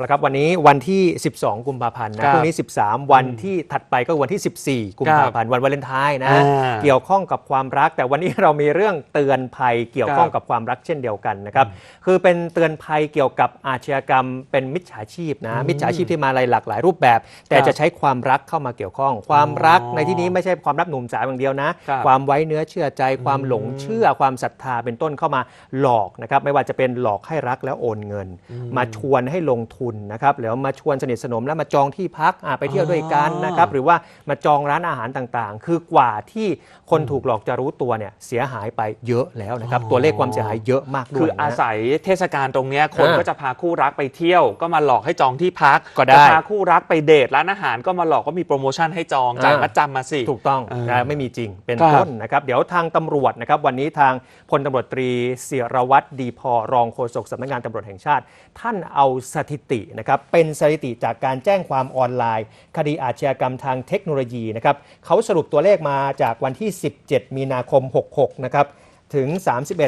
เอาละครับวันนี้วันที่ 12 กุมภาพันธ์ครันะบพรุ่งนี้ 13 วันที่ถัดไปก็วันที่ 14 กุมภาพันธ์วันวาเลนไทน์นะอ่าเกี่ยวข้องกับความรัก แต่วันนี้เรามีเรื่องเตือนภัยเกี่ยวข้องครับกับความรักเช่นเดียวกันนะครับคือเป็นเตือนภัยเกี่ยวกับอาชญากรรมเป็นมิจฉาชีพนะมิจฉาชีพที่มาในหลากหลายรูปแบบ แต่ครับจะใช้ความรักเข้ามาเกี่ยวข้อง ความรักอ๋อในที่นี้ไม่ใช่ความรักหนุ่มสาวอย่างเดียวนะ ครับความไว้เนื้อเชื่อใจความหลงเชื่อความศรัทธาเป็นต้นเข้ามาหลอกนะครับไม่ว่าจะเป็นหลอกให้รักแล้วโอนเงิน มาชวนให้ลงทุนนะครับแล้วมาชวนสนิทสนมแล้วมาจองที่พักอะไปเที่ยวด้วยกันนะครับหรือว่ามาจองร้านอาหารต่างๆ คือกว่าที่คนถูกหลอกจะรู้ตัวเนี่ยเสียหายไปเยอะแล้วนะครับอ๋อตัวเลขความเสียหายเยอะมากด้คืวยอนะ อาศัยเทศกาลตรงเนี้ยคนอ่าก็จะพาคู่รักไปเที่ยว ก็มาหลอกให้จองที่พักก็ได้ จะพาคู่รักไปเดทร้านอาหารก็มาหลอกก็มีโปรโมชั่นให้จองจ่ายอ่ามัดจำมาสิ ถูกต้องเออนะไม่มีจริงเป็นครับต้นนะครับ เดี๋ยวทางตำรวจนะครับ วันนี้ทางพลตำรวจตรีเสียรวัตรดีพอรองโฆษกสำนักงานตำรวจแห่งชาติ ท่านเอาสถิตินะครับเป็นสถิติจากการแจ้งความออนไลน์ คดีอาชญากรรมทางเทคโนโลยีนะครับเขาสรุปตัวเลขมาจากวันที่ 17 มีนาคม 66 นะครับถึง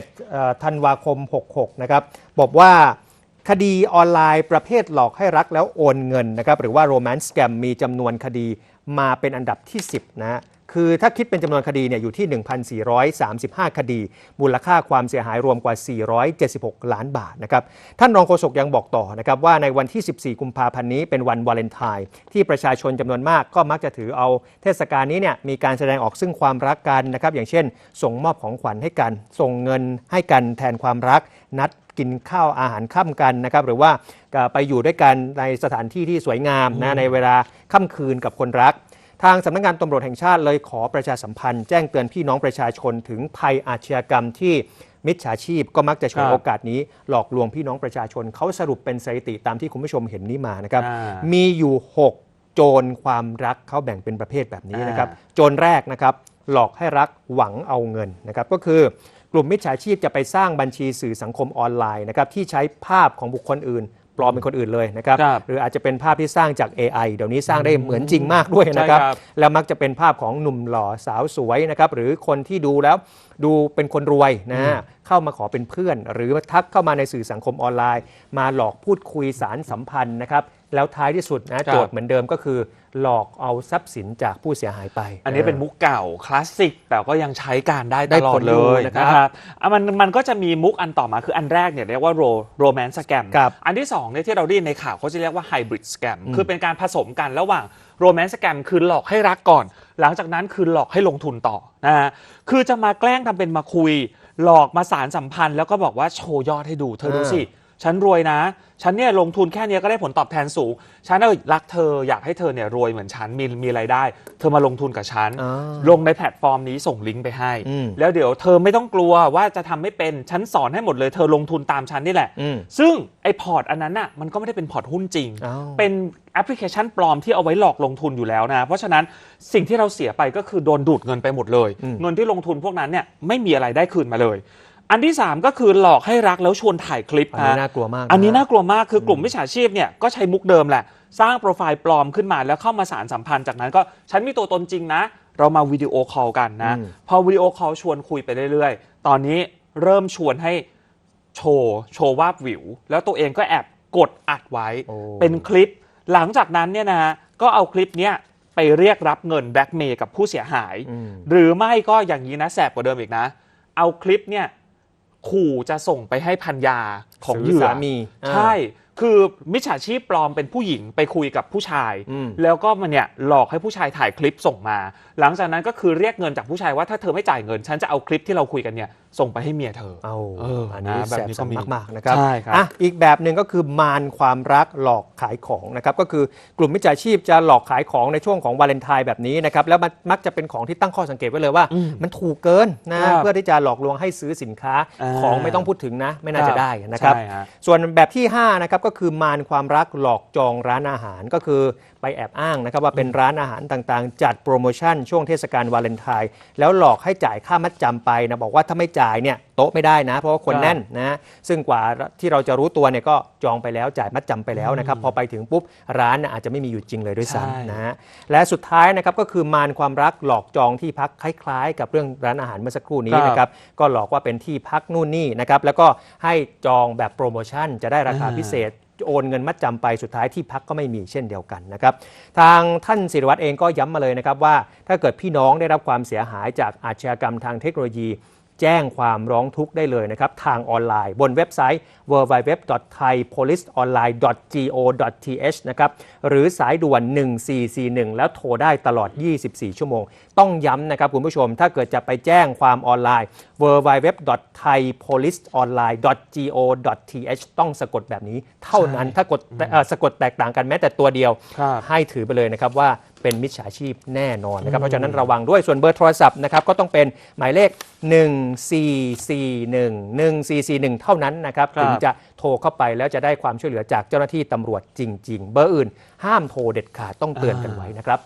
31 ธันวาคม 66 นะครับบอกว่าคดีออนไลน์ประเภทหลอกให้รักแล้วโอนเงินนะครับหรือว่า romance scam มีจำนวนคดีมาเป็นอันดับที่ 10 นะฮะ คือถ้าคิดเป็นจำนวนคดีเนี่ยอยู่ที่ 1,435 คดี มูลค่าความเสียหายรวมกว่า 476 ล้านบาทนะครับท่านรองโฆษกยังบอกต่อนะครับว่าในวันที่ 14 กุมภาพันธ์นี้เป็นวันวาเลนไทน์ที่ประชาชนจำนวนมากก็มักจะถือเอาเทศกาลนี้เนี่ยมีการแสดงออกซึ่งความรักกันนะครับอย่างเช่น ส่งมอบของขวัญให้กัน ส่งเงินให้กันแทนความรักนัดกินข้าวอาหารค่ำกันนะครับหรือว่าไปอยู่ด้วยกันในสถานที่ที่สวยงามนะในเวลาค่ำคืนกับคนรัก ทางสำนักงานตำรวจแห่งชาติเลยขอประชาสัมพันธ์ แจ้งเตือนพี่น้องประชาชนถึงภัยอาชญากรรมที่มิจฉาชีพก็มักจะใช้ครับโอกาสนี้ หลอกลวงพี่น้องประชาชนเขาสรุปเป็นสถิติตามที่คุณผู้ชมเห็นนี้มานะครับอ่ามีอยู่ 6 โจรความรักเขาแบ่งเป็นประเภทแบบนี้นะครับอ่าโจรแรกนะครับ หลอกให้รักหวังเอาเงินนะครับ ก็คือกลุ่มมิจฉาชีพจะไปสร้างบัญชีสื่อสังคมออนไลน์นะครับที่ใช้ภาพของบุคคลอื่น ปลอมเป็นคนอื่นเลยนะครับครับหรืออาจจะเป็นภาพที่สร้างจาก AI เดี๋ยวนี้สร้างได้เหมือนจริงมากด้วยนะครับ ใช่ครับ แล้วมักจะเป็นภาพของหนุ่มหล่อสาวสวยนะครับหรือคนที่ดูแล้วดูเป็นคนรวยนะฮะเข้ามาขอเป็นเพื่อน หรือทักเข้ามาในสื่อสังคมออนไลน์ มาหลอกพูดคุยสารสัมพันธ์นะครับ แล้วท้ายที่สุดนะโจทย์เหมือนเดิมก็คือ หลอกเอาทรัพย์สินจากผู้เสียหายไป อันนี้เป็นมุกเก่าคลาสสิก แต่ก็ยังใช้การได้ได้ตลอผดลเลอยู่ยนะครับนะครับอะมันมันก็จะมีมุกอันต่อมาคืออันแรกเนี่ยเรียกว่าโรโรแมนต์สแกมครับอันที่สองเนี่ยที่เราได้ยินในข่าวเขาจะเรียกว่าไฮบริดสแกมคือเป็นการผสมกันระหว่างโรแมนต์สแกมคือหลอกให้รักก่อน หลังจากนั้นคือหลอกให้ลงทุนต่อนะฮะคือจะมาแกล้งทำเป็นมาคุย หลอกมาสารสัมพันธ์ แล้วก็บอกว่าโชว์ยอดให้ดูเธอดูสิ ฉันรวยนะ ฉันเนี่ยลงทุนแค่เนี้ยก็ได้ผลตอบแทนสูง ฉันเออรักเธออยากให้เธอเนี่ยรวยเหมือนฉันมีมีรายได้ เธอมาลงทุนกับฉัน อ่าลงในแพลตฟอร์มนี้ส่งลิงก์ไปให้ อืม แล้วเดี๋ยวเธอไม่ต้องกลัวว่าจะทำไม่เป็นฉันสอนให้หมดเลย เธอลงทุนตามฉันนี่แหละ อืม ซึ่งไอ้พอร์ตอันนั้นน่ะมันก็ไม่ได้เป็นพอร์ตหุ้นจริง อ้าว เป็นแอปพลิเคชันปลอมที่เอาไว้หลอกลงทุนอยู่แล้วนะ เพราะฉะนั้นสิ่งที่เราเสียไปก็คือโดนดูดเงินไปหมดเลยอืมเงินที่ลงทุนพวกนั้นเนี่ยไม่มีอะไรได้คืนมาเลย อันที่ 3 ก็คือหลอกให้รักแล้วชวนถ่ายคลิปอันนี้ฮะน่ากลัวมาก อันนี้ะน่ากลัวมากคือกลุ่มมิจฉาชีพเนี่ยก็ใช้มุกเดิมแหละ สร้างโปรไฟล์ปลอมขึ้นมาแล้วเข้ามาสารสัมพันธ์จากนั้นก็ฉันมีตัวตนจริงนะ เรามาวิดีโอคอลกันนะอืมพอวิดีโอคอลชวนคุยไปเรื่อยๆ ตอนนี้เริ่มชวนให้โชว์โชว์วาบวิว แล้วตัวเองก็แอบกดอัดไว้โอ้เป็นคลิป หลังจากนั้นเนี่ยนะฮะก็เอาคลิปเนี้ยไปเรียกรับเงินแบล็กเมย์กับผู้เสียหายอืมหรือไม่ก็อย่างนี้นะแสบกว่าเดิมอีกนะ เอาคลิปเนี่ย ขู่จะส่งไปให้พันยาของเหยื่อสามีอ่าใช่ คือมิจฉาชีพปลอมเป็นผู้หญิงไปคุยกับผู้ชาย อืม แล้วก็มันเนี่ยหลอกให้ผู้ชายถ่ายคลิปส่งมา หลังจากนั้นก็คือเรียกเงินจากผู้ชายว่าถ้าเธอไม่จ่ายเงิน ฉันจะเอาคลิปที่เราคุยกันเนี่ยส่งไปให้เมียเธอ เอาเอออันนี้นะแบบแสบนี้ก็สันมีมากๆนะครับใช่ครับอะอีกแบบหนึ่งก็คือมารความรักหลอกขายของนะครับก็คือกลุ่มมิจฉาชีพจะหลอกขายของในช่วงของวาเลนไทน์แบบนี้นะครับแล้วมันมักจะเป็นของที่ตั้งข้อสังเกตไว้เลยว่า มันถูกเกินนะครับเพื่อที่จะหลอกลวงให้ซื้อสินค้าอ่า ของไม่ต้องพูดถึงนะ ไม่น่าจะได้นะครับ ใช่ฮะ ส่วนแบบที่5นะครับก็คือมารความรักหลอกจองร้านอาหารก็คือ ไปแอบอ้างนะครับว่าเป็นร้านอาหารต่างๆ จัดโปรโมชั่นช่วงเทศกาลวาเลนไทน์แล้วหลอกให้จ่ายค่ามัดจำไปนะบอกว่าถ้าไม่จ่ายเนี่ยโต๊ะไม่ได้นะ เพราะว่าคนครับแน่นนะซึ่งกว่าที่เราจะรู้ตัวเนี่ยก็จองไปแล้วจ่ายมัดจำไปแล้วนะครับพอไปถึงปุ๊บร้านน่ะอาจจะไม่มีอยู่จริงเลยด้วยใช่ซ้ำนะฮะและสุดท้ายนะครับก็คือมารความรักหลอกจองที่พักคล้ายๆ กับเรื่องร้านอาหารเมื่อสักครู่นี้นะครับก็หลอกว่าเป็นที่พักนู่นนี่นะครับแล้วก็ให้จองแบบโปรโมชั่นจะได้ราคาพิเศษ โอนเงินมัดจำไปสุดท้ายที่พักก็ไม่มีเช่นเดียวกันนะครับทางท่านศิริวัตรเองก็ย้ำมาเลยนะครับว่า ถ้าเกิดพี่น้องได้รับความเสียหายจากอาชญากรรมทางเทคโนโลยี แจ้งความร้องทุกข์ได้เลยนะครับ ทางออนไลน์ บนเว็บไซต์ www.thaipoliceonline.go.th นะครับ หรือสายด่วน 1441 แล้วโทรได้ตลอด 24 ชั่วโมง ต้องย้ำนะครับคุณผู้ชม ถ้าเกิดจะไปแจ้งความออนไลน์ www.thaipoliceonline.go.th ต้องสะกดแบบนี้ เท่านั้นถ้ากดเอ่อสะกดแตกต่างกันแม้แต่ตัวเดียวครับให้ถือไปเลยนะครับว่า เป็นมิจฉาชีพแน่นอนนะครับ เพราะฉะนั้นระวังด้วยส่วนเบอร์โทรศัพท์นะครับก็ต้องเป็นหมายเลข 1441 1441 เท่านั้นนะครับครับถึงจะโทรเข้าไปแล้วจะได้ความช่วยเหลือจากเจ้าหน้าที่ตำรวจจริง ๆ เบอร์อื่นห้ามโทรเด็ดขาดต้องเตือนกันไว้นะครับ